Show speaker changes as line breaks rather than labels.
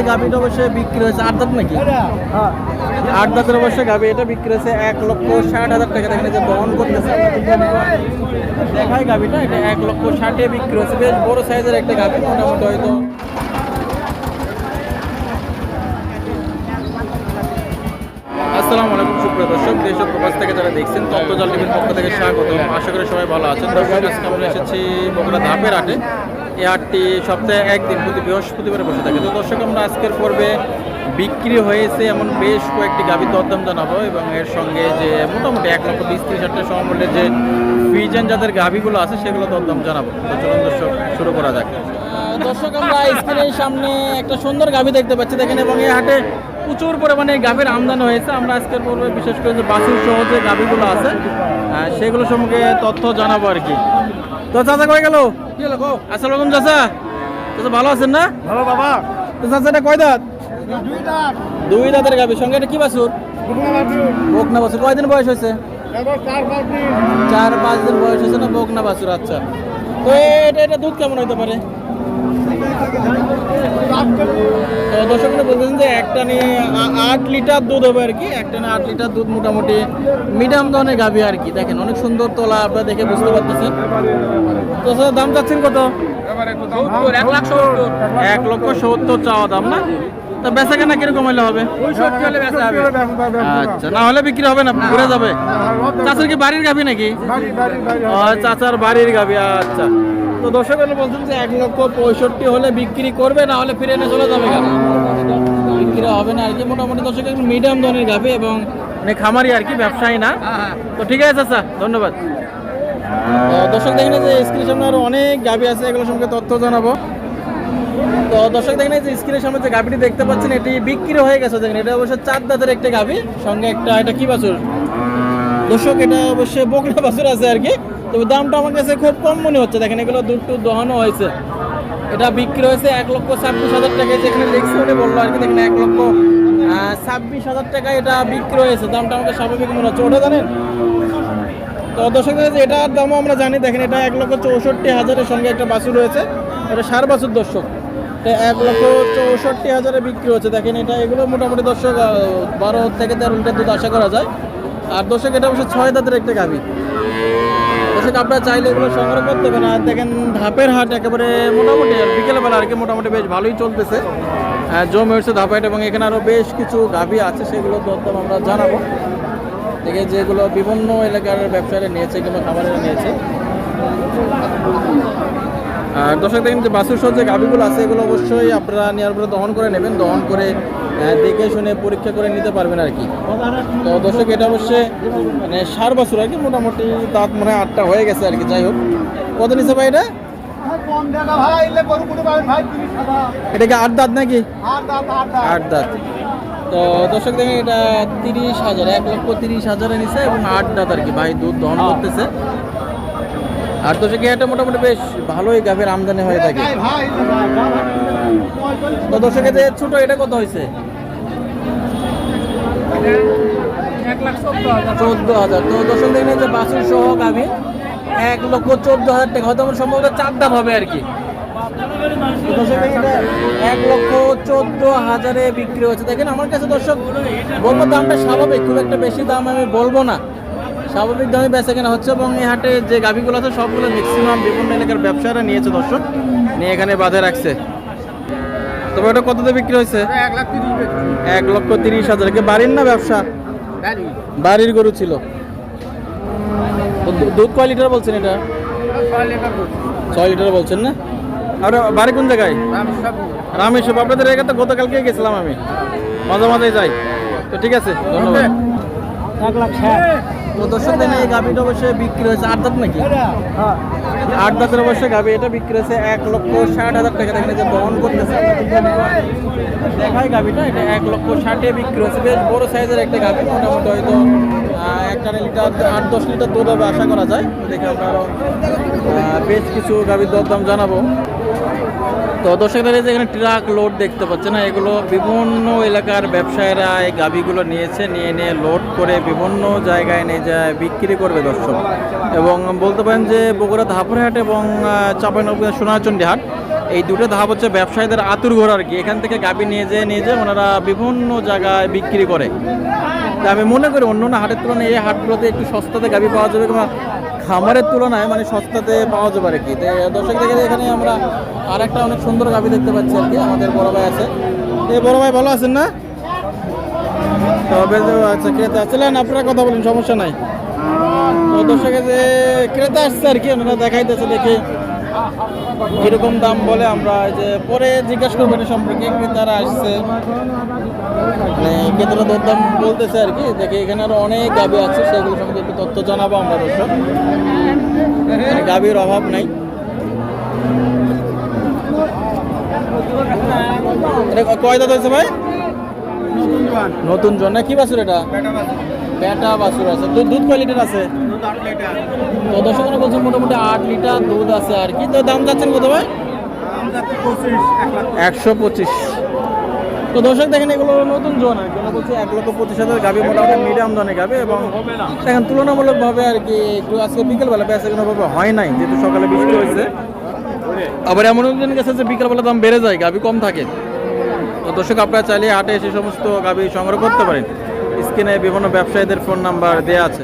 এই গাভিটা অবশ্যই বিক্রি হয়েছে। আট দাঁত নাকি? আট দাঁতের অবশ্যই গাভি। এটা বিক্রি হয়েছে এক লক্ষ ষাট হাজার টাকা। দেখেন যে বহন করতেছে, দেখাই গাভিটা। এটা এক লক্ষ ষাটে বিক্রি হয়েছে। বেশ বড় সাইজের একটা গাভি, মোটামুটি হয়তো। আসসালামু আলাইকুম, সুপ্রিয় দর্শক। দেশ ও প্রবাস থেকে যারা দেখছেন, তত্ত্বজাল টিভির পক্ষ থেকে স্বাগত আশা করি সবাই ভালো আছেন। দর্শক, আজকে আমরা এসেছি বগুড়া ধাপের হাটে। এই হাটটি সপ্তাহে একদিন, প্রতি বৃহস্পতিবারে বসে থাকে। তো দর্শক, আমরা আজকের পর্বে বিক্রি হয়েছে এমন বেশ কয়েকটি গাভী দরদাম জানাব এবং এর সঙ্গে যে মোটামুটি এক লক্ষ বিশ ত্রিশ হাজার সমমূল্যের যে ফিজেন যাদের গাভীগুলো আছে, সেগুলো দরদাম জানাব। তো চলুন দর্শক, শুরু করা যাক। দর্শক, আমরা স্ক্রিনের সামনে একটা সুন্দর গাভী দেখতে পাচ্ছি, দেখেন, এবং এই হাটে প্রচুর পরিমাণে গাভীর আমদানি হয়েছে। আমরা আজকের পর্বে বিশেষ করে যে বাসুর সহ যে গাভীগুলো আছে সেগুলো সম্পর্কে তথ্য জানাব আর কি। তো চাচা কয়ে গেল? আসসালাম আলাইকুম চাচা। চাচা ভালো আছেন না?
ভালো বাবা।
তো চাচা এটা কয় দাঁত? দুই দাঁতের গাভী। সঙ্গে এটা কি বাসুর বকনা বাসুর কয়দিন বয়স হয়েছে?
চার পাঁচ দিন।
বয়স হয়েছে না বকনা বাসুর আচ্ছা। তো এটা এটা দুধ কেমন হইতে পারে? বলতেছেন একটা নিয়ে আট লিটার দুধ হবে আর কি একটা নিয়ে আট লিটার দুধ মোটামুটি মিডিয়াম ধরনের গাভী আর কি দেখেন অনেক সুন্দর তোলা আপনারা দেখে বুঝতে পারতেছেন। তো স্যার দাম চাচ্ছেন কত?
এক
লক্ষ সত্তর চাওয়া দাম না? তো বেচা কেনা কীরকম হলে হবে?
বেচা হবে।
আচ্ছা না হলে বিক্রি হবে না ঘুরে যাবে। চাচার কি বাড়ির গাভী নাকি? চাচার বাড়ির গাভী আচ্ছা। তো দর্শক বলছেন যে এক লক্ষ পঁয়ষট্টি হলে বিক্রি করবে না হলে ফিরে এনে চলে যাবে কেন? বিক্রি হবে না আর কি। মোটামুটি দর্শক একটু মিডিয়াম ধরনের গাভী এবং মানে খামারি আর কি ব্যবসায়ী না। তো ঠিক আছে চাচা ধন্যবাদ। দর্শক দেখেন যে স্ক্রিনের সামনে আরও অনেক গাভী আছে এগুলো সম্পর্কে তথ্য জানাব। তো দর্শক দেখেন যে স্ক্রিনের সামনে যে গাভীটি দেখতে পাচ্ছেন এটি বিক্রি হয়ে গেছে দেখেন। এটা অবশ্য চার দাঁতের একটা গাভী সঙ্গে একটা এটা কি বাছুর? দর্শক এটা অবশ্যই বকনা বাছুর আছে আর কি। তবে দামটা আমার কাছে খুব কম মনে হচ্ছে। দেখেন এগুলো দুধ টুধ দহানো হয়েছে। এটা বিক্রি হয়েছে এক লক্ষ ছাব্বিশ হাজার টাকায়, যেখানে লিখছে উনি বলল আর কি, দেখেন, এক লক্ষ ছাব্বিশ হাজার টাকায় এটা বিক্রি হয়েছে। দামটা আমাকে স্বাভাবিক মনে হচ্ছে, ওটা জানেন? তো দর্শক এটার দামও আমরা জানি। দেখেন, এটা এক লক্ষ চৌষট্টি হাজারের সঙ্গে একটা বাছুর রয়েছে। এটা সার বাছুর, দর্শক। এক লক্ষ চৌষট্টি হাজারে বিক্রি হচ্ছে। দেখেন, এটা, এগুলো মোটামুটি, দর্শক বারো থেকে তেরো লিটার দুধ আশা করা যায়। আর দর্শক, এটা অবশ্য ছয় দাঁতের একটা গাভী। দর্শক আপনারা চাইলে এগুলো সংগ্রহ করতে পারেন। আর দেখেন ধাপের হাট একেবারে মোটামুটি বিকেলবেলা আর কি মোটামুটি বেশ ভালোই চলতেছে। আহ, জমে উঠছে ধাপাইট এবং এখানে আরও বেশ কিছু গাভি আছে সেগুলো দরদাম আমরা জানাব। দেখে যেগুলো বিভিন্ন এলাকার ব্যবসায়ীরা নিয়েছে কিংবা খাবারেরা নিয়েছে। আর দর্শক দেখেন যে বাসুর সহ যে গাভিগুলো আছে, এগুলো অবশ্যই আপনারা নেওয়ার পরে দহন করে নেবেন। দহন করে দেখে শুনে পরীক্ষা করে নিতে পারবেন আর কি। তো দর্শক, এটা অবশ্যই মানে সার বাসুর আর কি, মোটামুটি দাঁত মনে হয় আটটা হয়ে গেছে আর কি, যাই হোক। কত নিচ্ছে ভাই এটা?
কম দেখা ভাই এলে গরু করে পাবেন ভাই তিরিশ হাজার
এটা কি আট দাঁত নাকি?
আট দাঁত।
তো দর্শক দেখেন, এটা তিরিশ হাজার, এক লক্ষ তিরিশ হাজারে নিছে এবং আট দাঁত আর কি, ভাই দুধ দহন করতেছে। আর দর্শক এটা মোটামুটি বেশ ভালোই গাভীর আমদানি হয়ে থাকে। তো দর্শকের যে ছোট এটা কত হয়েছে? চোদ্দ হাজার। তো দর্শক এই যে বাসুর সহ গাভী, এক লক্ষ চোদ্দ হাজার টাকা। হয়তো সম্ভবত চার দাম হবে আর কি। তো দর্শক এক লক্ষ চোদ্দ হাজারে বিক্রি হচ্ছে দেখেন, আমার কাছে দর্শক, বলব দামটা স্বাভাবিক, খুব একটা বেশি দাম আমি বলব না। স্বাভাবিক দামে বেচা কেনা হচ্ছে এবং এই হাটে যে গাভীগুলো আছে সবগুলো ম্যাক্সিমাম বিভিন্ন এলাকার ব্যবসায়ীরা নিয়েছে দর্শক। নিয়ে এখানে বাঁধে রাখছে। তবে ওটা কততে বিক্রি হয়েছে?
এক
লক্ষ তিরিশ হাজার। কি বাড়ির না ব্যবসা? বাড়ির গরু ছিল। দুধ কয় লিটার বলছেন এটা?
ছয় লিটার
বলছেন না? আর বাড়ি কোন জায়গায়? রামেশ্বর আপনাদের এখানে তো গতকালকে গেছিলাম আমি। মাঝে মাঝে যাই। তো ঠিক আছে ধন্যবাদ।
এক লাখ
তো দর্শক দেন এই গাভিটা অবশ্যই বিক্রি হয়েছে। আট দাঁত নাকি?
হ্যাঁ।
আট দাঁতের অবশ্যই গাভি এটা বিক্রি হয়েছে এক লক্ষ ষাট হাজার টাকা। এই যে বহন করতেছে দেখাই গাভিটা এটা এক লক্ষ ষাটে বিক্রি হয়েছে। বেশ বড় সাইজের একটা গাভি মোটামুটি হয়তো একটা লিটার আট দশ লিটার দুধ হবে আশা করা যায়। দেখে আমরা আরও আহ, বেশ কিছু গাভির দরদাম জানাব। তো দর্শকদের যে এখানে ট্রাক লোড দেখতে পাচ্ছেন না এগুলো বিভিন্ন এলাকার ব্যবসায়ীরা এই গাভিগুলো নিয়েছে, নিয়ে নিয়ে লোড করে বিভিন্ন জায়গায় নিয়ে যায়, বিক্রি করবে দর্শক। এবং বলতে পারেন যে বগুড়া ধাপুরহাট এবং চাপাইনগর সোনাচন্ডী হাট, এই দুটো ধাপ হচ্ছে ব্যবসায়ীদের আতুর ঘর আর কি। এখান থেকে গাবি নিয়ে যেয়ে নিয়ে যেয়ে ওনারা বিভিন্ন জায়গায় বিক্রি করে। আমি মনে করি অন্য অন্য হাটের তুলনায় এই হাটগুলোতে একটু সস্তাতে গাবি পাওয়া যাবে কিংবা খামারের তুলনায় মানে সস্তাতে পাওয়া যাবে আর কি? দর্শক দেখে এখানে আমরা আর একটা অনেক সুন্দর গাবি দেখতে পাচ্ছি আর কি, আমাদের বড় ভাই আছে। এই বড় ভাই ভালো আছেন না? তবে আচ্ছা ক্রেতা আসছিলেন আপনারা কথা বলেন, সমস্যা নাই। তো যে ক্রেতা আসছে আর কি আমরা দেখাইতেছে দেখি। কীরকম দাম বলে আমরা যে পরে জিজ্ঞাসা করব এটা সম্পর্কে ক্রেতারা আসছে। মানে ক্রেতারা দরদাম বলতেছে আর কি দেখি এখানে আরও অনেক গাবি আছে সেগুলো সম্পর্কে একটু তথ্য জানাব আমরা দর্শক। মানে গাবির অভাব নাই। এটা কয় দাঁত হয়েছে ভাই? নতুন জন না কি বাছুর এটা? বেটা বাছুর। আছে। দুধ দুধ কয় লিটার আছে? তো দর্শক বলছেন মোটামুটি আট লিটার দুধ আছে আর কি। তো দাম যাচ্ছেন কত ভাই? একশো পঁচিশ। তো দর্শক দেখেন এগুলো নতুন জন আর কি। বলছে এক লক্ষ পঁচিশ হাজার গাবি মোটামুটি মিডিয়াম দানে গাবে এবং দেখেন তুলনামূলকভাবে আর কি একটু আজকে বিকেলবেলা বেচা কোনোভাবে হয় নাই যেহেতু সকালে বৃষ্টি হয়েছে। আবার এমন একজন গেছে যে বিকেলবেলা দাম বেড়ে যায় গাবি কম থাকে। তো দর্শক আপনারা চাইলে হাটে এসে সমস্ত গাবি সংগ্রহ করতে পারেন। স্ক্রিনে বিভিন্ন ব্যবসায়ীদের ফোন নাম্বার দেওয়া আছে।